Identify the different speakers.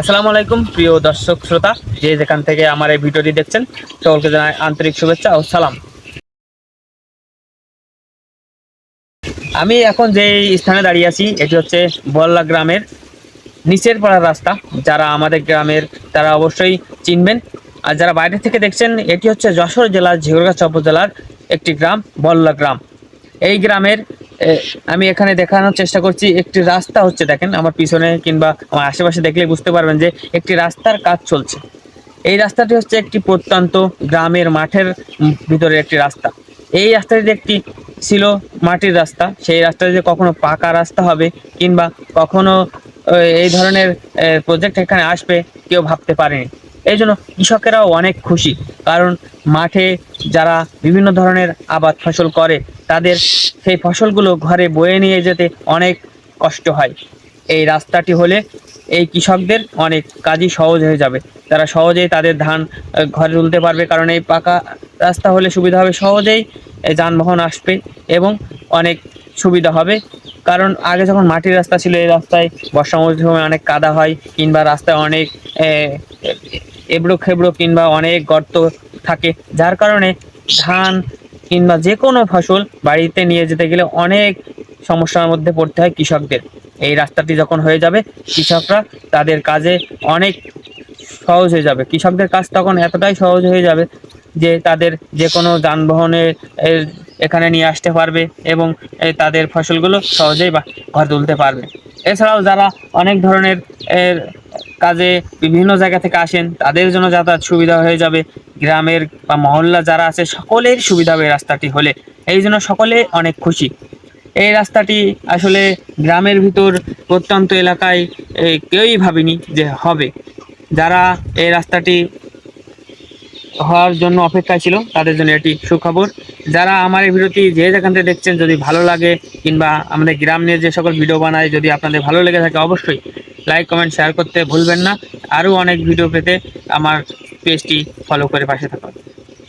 Speaker 1: আসসালামু আলাইকুম, প্রিয় দর্শক শ্রোতা। যে যেখান থেকে আমার এই ভিডিওটি দেখছেন, সকলকে জানাই আন্তরিক শুভেচ্ছা ও সালাম। আমি এখন যে স্থানে দাঁড়িয়ে আছি, এটি হচ্ছে বল্লা গ্রামের নিচের পাড়ার রাস্তা। যারা আমাদের গ্রামের, তারা অবশ্যই চিনবেন। আর যারা বাইরে থেকে দেখছেন, এটি হচ্ছে যশোর জেলার ঝিগরগাছা উপজেলার একটি গ্রাম, বল্লা গ্রাম। এই গ্রামের আমি এখানে দেখানোর চেষ্টা করছি, একটি রাস্তা হচ্ছে দেখেন, আমার পিছনে কিংবা আমার আশেপাশে দেখলে বুঝতে পারবেন যে একটি রাস্তার কাজ চলছে। এই রাস্তাটি হচ্ছে একটি প্রত্যন্ত গ্রামের মাঠের ভিতরে একটি রাস্তা। এই রাস্তাটি একটি ছিল মাটির রাস্তা, সেই রাস্তাটি যে কখনো পাকা রাস্তা হবে কিংবা কখনো এই ধরনের প্রজেক্ট এখানে আসবে, কেউ ভাবতে পারেনি। এই জন্য কৃষকেরাও অনেক খুশি। কারণ মাঠে যারা বিভিন্ন ধরনের আবাদ ফসল করে, তাদের সেই ফসলগুলো ঘরে বয়ে নিয়ে যেতে অনেক কষ্ট হয়। এই রাস্তাটি হলে এই কৃষকদের অনেক কাজই সহজ হয়ে যাবে। তারা সহজেই তাদের ধান ঘরে তুলতে পারবে, কারণ এই পাকা রাস্তা হলে সুবিধা হবে সহজেই যানবাহন আসবে এবং অনেক সুবিধা হবে। কারণ আগে যখন মাটির রাস্তা ছিল, এই রাস্তায় বর্ষা মৌসুমে অনেক কাদা হয় কিংবা রাস্তায় অনেক এবড়ো খেবড়ো কিংবা অনেক গর্ত থাকে যার কারণে ধান কিংবা যে কোনো ফসল বাড়িতে নিয়ে যেতে গেলে অনেক সমস্যার মধ্যে পড়তে হয় কৃষকদের। এই রাস্তাটি যখন হয়ে যাবে কৃষকরা তাদের কাজে অনেক সহজ হয়ে যাবে। কৃষকদের কাজ তখন এতটাই সহজ হয়ে যাবে যে তাদের যে কোনো যানবাহনে এর, এখানে নিয়ে আসতে পারবে এবং তাদের ফসলগুলো সহজেই বা- ঘরে তুলতে পারবে। এছাড়াও যারা অনেক ধরনের কাজে বিভিন্ন জায়গা থেকে আসেন, তাদের জন্য যাতায়াত সুবিধা হয়ে যাবে। গ্রামের বা মহল্লা যারা আছে, সকলের সুবিধা হবে রাস্তাটি হলে। এই জন্য সকলে অনেক খুশি। এই রাস্তাটি আসলে গ্রামের ভিতর প্রত্যন্ত এলাকায় কেউই ভাবেনি যে হবে। যারা এই রাস্তাটি হওয়ার জন্য অপেক্ষায় ছিল, তাদের জন্য এটি সুখবর। যারা আমার এই ভিডিওটি যে যেখান থেকে দেখছেন, যদি ভালো লাগে, কিংবা আমাদের গ্রাম নিয়ে যে সকল ভিডিও বানায়, যদি আপনাদের ভালো লেগে থাকে, অবশ্যই লাইক কমেন্ট শেয়ার করতে ভুলবেন না। আরও অনেক ভিডিও পেতে আমার পেজটি ফলো করে পাশে থাকুন।